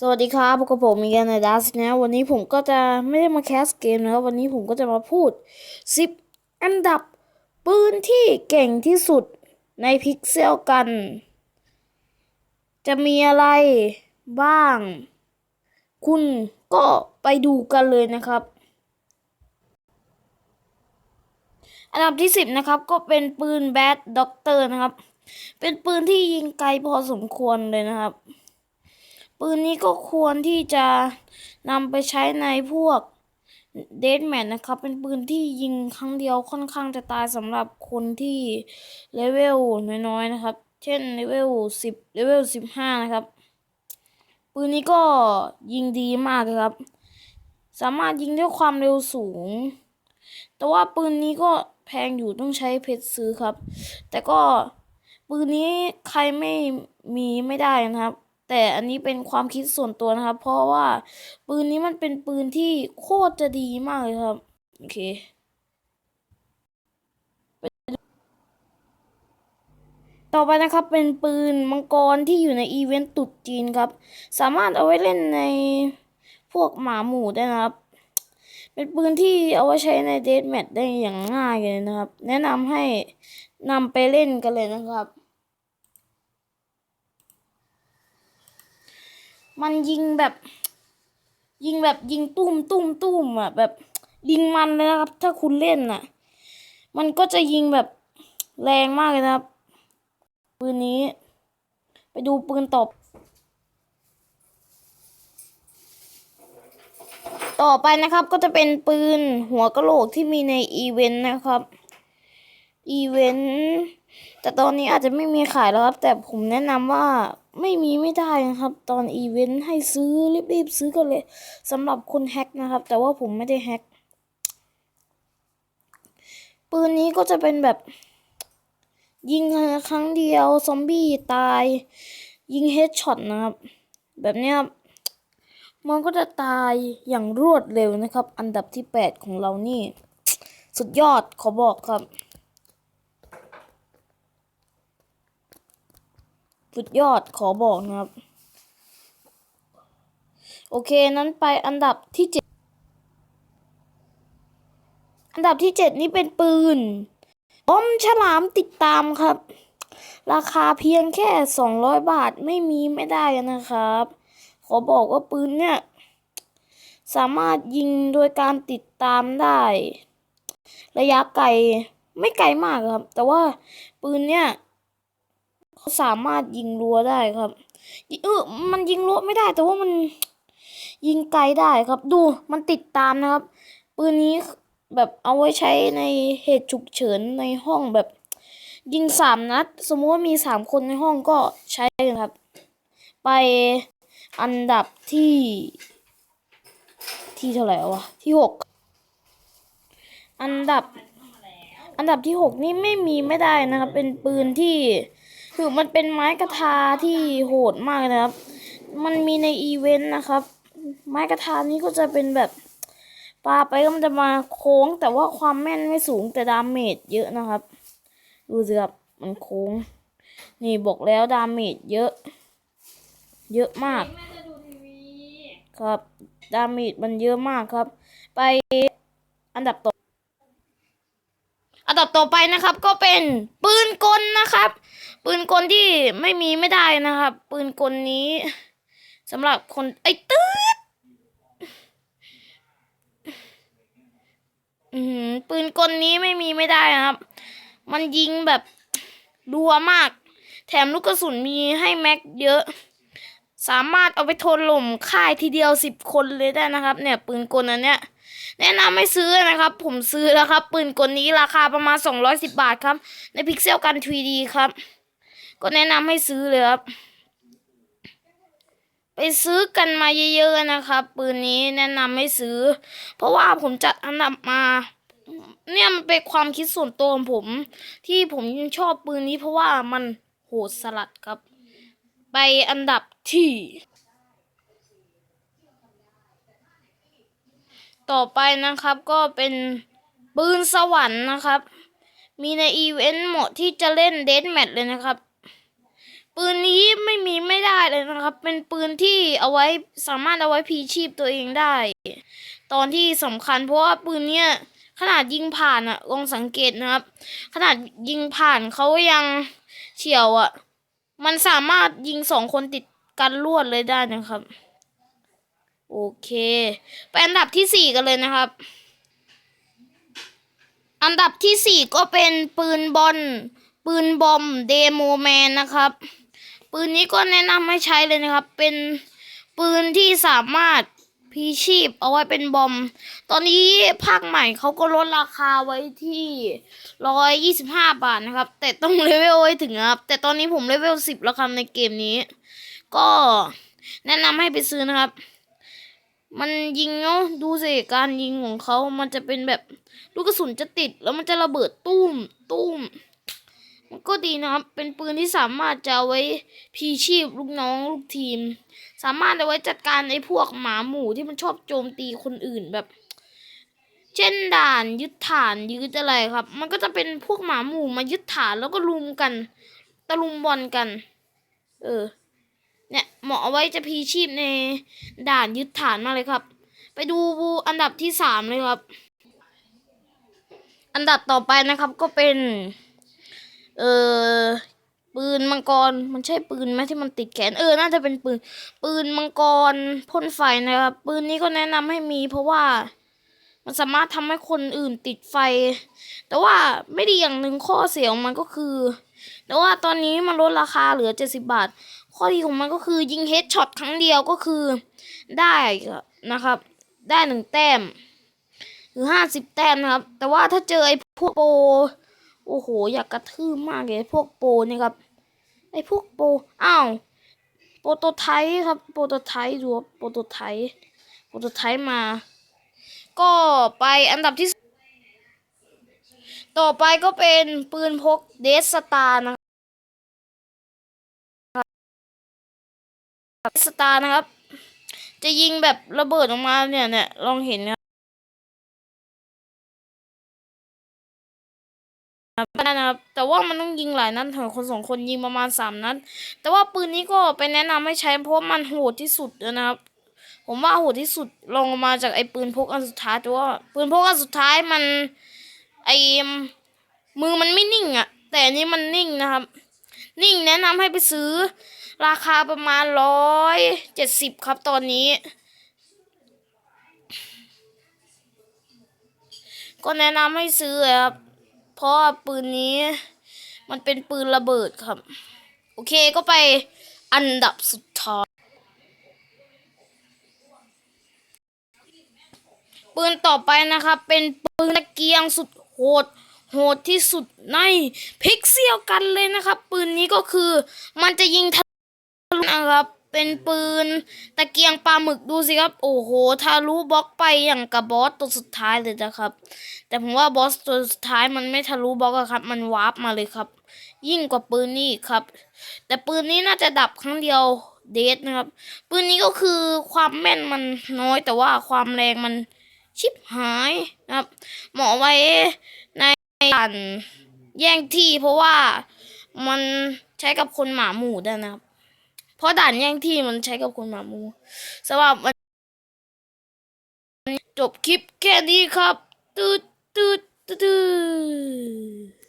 สวัสดีครับพบกับผมมีกันในดัสนะวันนี้ผมก็จะไม่ได้มาแคสเกมนะครับวันนี้ผมก็จะมาพูด 10 อันดับปืนที่เก่งที่สุดในพิกเซลกัน จะมีอะไรบ้าง คุณก็ไปดูกันเลยนะครับ อันดับที่ 10 นะครับ ก็เป็นปืนแบดด็อกเตอร์นะครับ เป็นปืนที่ยิงไกลพอสมควรเลยนะครับ ปืนนี้ก็ควรที่จะนำไปใช้ในพวกเดดแมทนะครับ เป็นปืนที่ยิงครั้งเดียวค่อนข้างจะตายสำหรับคนที่เลเวลน้อยๆนะครับ เช่นเลเวลสิบเลเวลสิบห้านะครับ ปืนนี้ก็ยิงดีมากครับ สามารถยิงด้วยความเร็วสูง แต่ว่าปืนนี้ก็แพงอยู่ต้องใช้เพชรซื้อครับ แต่ก็ปืนนี้ใครไม่มีไม่ได้นะครับ แต่อันนี้เป็นความคิดส่วนตัวนะครับ เพราะว่าปืนนี้มันเป็นปืนที่โคตรจะดีมากเลยครับ โอเคต่อไปนะครับเป็นปืนมังกรที่อยู่ในอีเวนต์ตรุษจีนครับ สามารถเอาไว้เล่นในพวกหมาหมู่ได้นะครับ เป็นปืนที่เอาไว้ใช้ในเดทแมทได้อย่างง่ายเลยนะครับ แนะนำให้นำไปเล่นกันเลยนะครับ มันยิงแบบ ยิงแบบยิงตุ้มตุ้มตุ้มอะ แบบยิงมันเลยนะครับ ถ้าคุณเล่นน่ะ มันก็จะยิงแบบแรงมากเลยนะครับ ปืนนี้ ไปดูปืนตบ ต่อไปนะครับก็จะเป็นปืนหัวกะโหลกที่มีในอีเวนต์นะครับ อีเวนต์ แต่ตอนนี้อาจจะไม่มีขายแล้วครับ แต่ผมแนะนำว่าไม่มีไม่ได้นะครับ ตอนอีเวนต์ให้ซื้อรีบๆซื้อกันเลยสำหรับคนแฮกนะครับ แต่ว่าผมไม่ได้แฮกปืนนี้ก็จะเป็นแบบ ยิงครั้งเดียว ซอมบี้ตาย ยิงเฮดช็อตนะครับ แบบเนี้ยครับมันก็จะตายอย่างรวดเร็วนะครับ อันดับที่ 8 ของเรานี่ สุดยอดขอบอกครับ สุดยอดขอบอกนะครับ โอเคนั้นไปอันดับที่7อันดับที่7นี่เป็นปืนบอมฉลามติดตามครับ ราคาเพียงแค่200บาทไม่มีไม่ได้นะครับ ขอบอกว่าปืนเนี่ย สามารถยิงโดยการติดตามได้ ระยะไกลไม่ไกลมากครับ แต่ว่าปืนเนี่ย เขาสามารถยิงรั้วได้ครับเออมันยิงรั้วไม่ได้ แต่ว่ามันยิงไกลได้ครับ ดูมันติดตามนะครับ ปืนนี้แบบเอาไว้ใช้ในเหตุฉุกเฉินในห้องแบบ ยิงสามนัด สมมติว่ามีสามคนในห้องก็ใช้ครับ ไปอันดับที่ ที่เท่าไหร่วะที่หกอันดับ อันดับที่หกนี่ไม่มีไม่ได้นะครับ เป็นปืนที่ คือมันเป็นไม้กระทาที่โหดมากนะครับ มันมีในอีเวนต์นะครับ ไม้กระทานี้ก็จะเป็นแบบปาไปก็มันจะมาโค้ง แต่ว่าความแม่นไม่สูงแต่ดาเมจเยอะนะครับ ดูสิครับมันโค้ง นี่บอกแล้วดาเมจเยอะ เยอะมากครับ ดาเมจมันเยอะมากครับ ไปอันดับต่อ อันดับต่อไปนะครับ ก็เป็นปืนกลนะครับ ปืนกลที่ไม่มีไม่ได้นะครับ ปืนกลนี้สำหรับคนไอ้ตืดปืนกลนี้ไม่มีไม่ได้นะครับ มันยิงแบบรัวมาก แถมลูกกระสุนมีให้แม็กเยอะ สามารถเอาไปทนหล่มค่ายทีเดียวสิบคนเลยได้นะครับ เนี่ย ปืนกลอันเนี้ย แนะนำให้ซื้อนะครับ ผมซื้อแล้วครับ ปืนกลนี้ราคาประมาณ 210 บาทครับ ในพิกเซลกัน 3D ครับ ก็แนะนำให้ซื้อเลยครับ ไปซื้อกันมาเยอะๆนะครับ ปืนนี้แนะนำให้ซื้อ เพราะว่าผมจัดอันดับมา เนี่ยมันเป็นความคิดส่วนตัวของผม ที่ผมชอบปืนนี้เพราะว่ามันโหดสลัดครับ ไปอันดับที่ ต่อไปนะครับก็เป็นปืนสวรรค์นะครับ มีในอีเวนต์หมาะที่จะเล่นเดทแมทเลยนะครับ ปืนนี้ไม่มีไม่ได้เลยนะครับ เป็นปืนที่เอาไว้สามารถเอาไว้พีชีพตัวเองได้ ตอนที่สำคัญเพราะว่าปืนเนี้ยขนาดยิงผ่านอะลองสังเกตนะครับ ขนาดยิงผ่านเขายังเฉียวอะมันสามารถยิงสองคนติดกันรวดเลยได้นะครับ โอเค ไปอันดับที่สี่กันเลยนะครับ อันดับที่สี่ก็เป็นปืนบอล ปืนบอมเดโมแมนนะครับ ปืนนี้ก็แนะนำให้ใช้เลยนะครับ เป็นปืนที่สามารถพีชีพเอาไว้เป็นบอม ตอนนี้ภาคใหม่เขาก็ลดราคาไว้ที่ร้อยยี่สิบห้าบาทนะครับ แต่ต้องเลเวลไว้ถึงครับ แต่ตอนนี้ผมเลเวลสิบแล้วครับในเกมนี้ ก็แนะนำให้ไปซื้อนะครับ มันยิงเนาะดูสิการยิงของเขามันจะเป็นแบบลูกกระสุนจะติด แล้วมันจะระเบิดตุ้มตุ้ม มันก็ดีนะครับเป็นปืนที่สามารถจะไว้พีชีพลูกน้องลูกทีม สามารถเอาไว้จัดการไอ้พวกหมาหมู่ที่มันชอบโจมตีคนอื่นแบบ เช่นด่านยึดฐานยึดอะไรครับ มันก็จะเป็นพวกหมาหมู่มายึดฐานแล้วก็ลุมกัน ตะลุมบอลกัน เออ เนี่ยเหมาะเอาไว้จะพีชีพในด่านยึดฐานมากเลยครับ ไปดูอันดับที่สามเลยครับ อันดับต่อไปนะครับก็เป็น เออปืนมังกรมันใช่ปืนไหมที่มันติดแขนเออน่าจะเป็นปืน ปืนมังกรพ่นไฟนะครับปืนนี้ก็แนะนำให้มี เพราะว่ามันสามารถทำให้คนอื่นติดไฟ แต่ว่าไม่ดีอย่างหนึ่งข้อเสียของมันก็คือ แต่ว่าตอนนี้มันลดราคาเหลือเจ็ดสิบาท ข้อดีของมันก็คือยิงเฮดช็อตครั้งเดียวก็คือได้นะครับ ได้หนึ่งแต้ม หรือห้าสิบแต้มนะครับ แต่ว่าถ้าเจอไอ้พวกโป โอ้โห อยากกระทืบมากเลยพวกโปเนี่ยครับ ไอ้พวกโป อ้าวโปรโตไทป์ครับ โปรโตไทป์ดูครับโปรโตไทป์โปรโตไทป์มา ก็ไปอันดับที่ ต่อไปก็เป็นปืนพกเดสตาร์นะครับเดสตาร์นะครับ จะยิงแบบระเบิดออกมาเนี่ยเนี่ยลองเห็นนะครับได้นะครับ แต่ว่ามันต้องยิงหลายนัดถึงคนสองคนยิงประมาณสามนัด แต่ว่าปืนนี้ก็ไปแนะนำให้ใช้เพราะมันโหดที่สุดแล้วนะครับ ผมว่าโหดที่สุดลองลงมาจากไอ้ปืนพกอันสุดท้ายแต่ว่าปืนพกอันสุดท้ายมัน ไอ้มือมันไม่นิ่งอะแต่อันนี้มันนิ่งนะครับ นิ่งแนะนำให้ไปซื้อ ราคาประมาณร้อยเจ็ดสิบครับตอนนี้ ก็แนะนำให้ซื้อครับ เพราะปืนนี้ มันเป็นปืนระเบิดครับ โอเคก็ไปอันดับสุดท้ายปืนต่อไปนะครับ เป็นปืนตะเกียงสุด โหดโหดที่สุดในพิกเซียลกันเลยนะครับ ปืนนี้ก็คือมันจะยิงทะลุนะครับ เป็นปืนตะเกียงปลาหมึกดูสิครับ โอ้โหทะลุบล็อกไปอย่างกับบอสตัวสุดท้ายเลยนะครับ แต่ผมว่าบอสตัวสุดท้ายมันไม่ทะลุบล็อกครับ มันวาร์ปมาเลยครับ ยิ่งกว่าปืนนี้ครับ แต่ปืนนี้น่าจะดับครั้งเดียวเดทนะครับ ปืนนี้ก็คือความแม่นมันน้อยแต่ว่าความแรงมัน ชิบหายนะครับ หมอไว้ในด่านแย่งที่เพราะว่ามันใช้กับคนหมาหมู่ได้นะครับ เพราะด่านแย่งที่มันใช้กับคนหมาหมู่สำหรับวันจบคลิปแค่นี้ครับตืดตืดตืดตืด